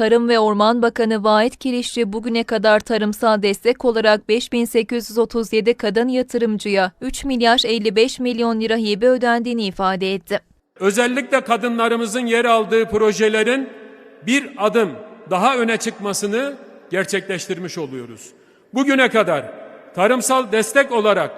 Tarım ve Orman Bakanı Vahit Kirişçi bugüne kadar tarımsal destek olarak 5837 kadın yatırımcıya 3 milyar 55 milyon lira hibe ödendiğini ifade etti. Özellikle kadınlarımızın yer aldığı projelerin bir adım daha öne çıkmasını gerçekleştirmiş oluyoruz. Bugüne kadar tarımsal destek olarak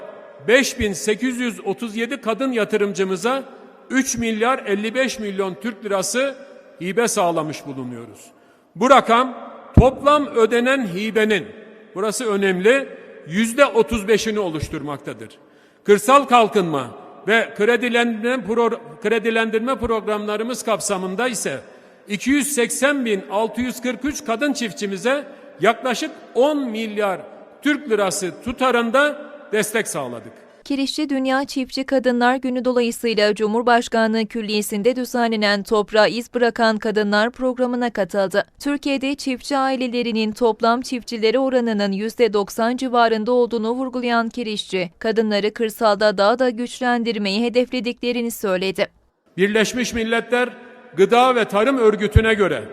5837 kadın yatırımcımıza 3 milyar 55 milyon Türk lirası hibe sağlamış bulunuyoruz. Bu rakam toplam ödenen hibenin, burası önemli, yüzde 35'ini oluşturmaktadır. Kırsal kalkınma ve kredilendirme, pro- kredilendirme programlarımız kapsamında ise 280.643 kadın çiftçimize yaklaşık 10 milyar Türk lirası tutarında destek sağladık. Kirişçi Dünya Çiftçi Kadınlar Günü dolayısıyla Cumhurbaşkanlığı Külliyesi'nde düzenlenen Toprağa İz Bırakan Kadınlar programına katıldı. Türkiye'de çiftçi ailelerinin toplam çiftçileri oranının %90 civarında olduğunu vurgulayan Kirişçi, kadınları kırsalda daha da güçlendirmeyi hedeflediklerini söyledi. Birleşmiş Milletler Gıda ve Tarım Örgütü'ne göre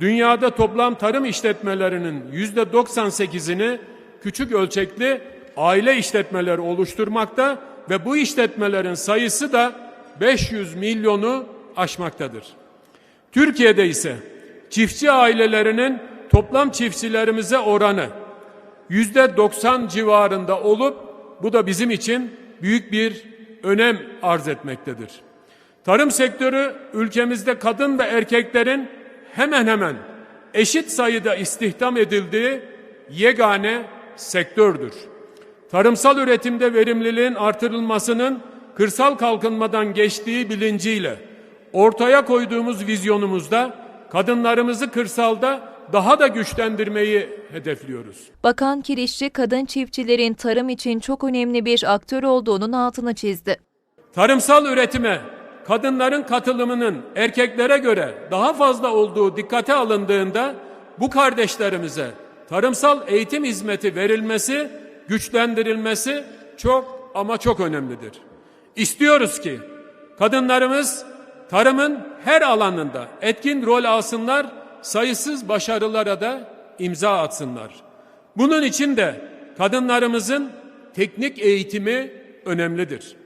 dünyada toplam tarım işletmelerinin yüzde 98'ini küçük ölçekli aile işletmeleri oluşturmakta ve bu işletmelerin sayısı da 500 milyonu aşmaktadır. Türkiye'de ise çiftçi ailelerinin toplam çiftçilerimize oranı yüzde 90 civarında olup bu da bizim için büyük bir önem arz etmektedir. Tarım sektörü ülkemizde kadın ve erkeklerin hemen hemen eşit sayıda istihdam edildiği yegane sektördür. Tarımsal üretimde verimliliğin artırılmasının kırsal kalkınmadan geçtiği bilinciyle ortaya koyduğumuz vizyonumuzda kadınlarımızı kırsalda daha da güçlendirmeyi hedefliyoruz. Bakan Kirişçi, kadın çiftçilerin tarım için çok önemli bir aktör olduğunun altını çizdi. Tarımsal üretime kadınların katılımının erkeklere göre daha fazla olduğu dikkate alındığında bu kardeşlerimize tarımsal eğitim hizmeti verilmesi, güçlendirilmesi çok ama çok önemlidir. İstiyoruz ki kadınlarımız tarımın her alanında etkin rol alsınlar, sayısız başarılara da imza atsınlar. Bunun için de kadınlarımızın teknik eğitimi önemlidir.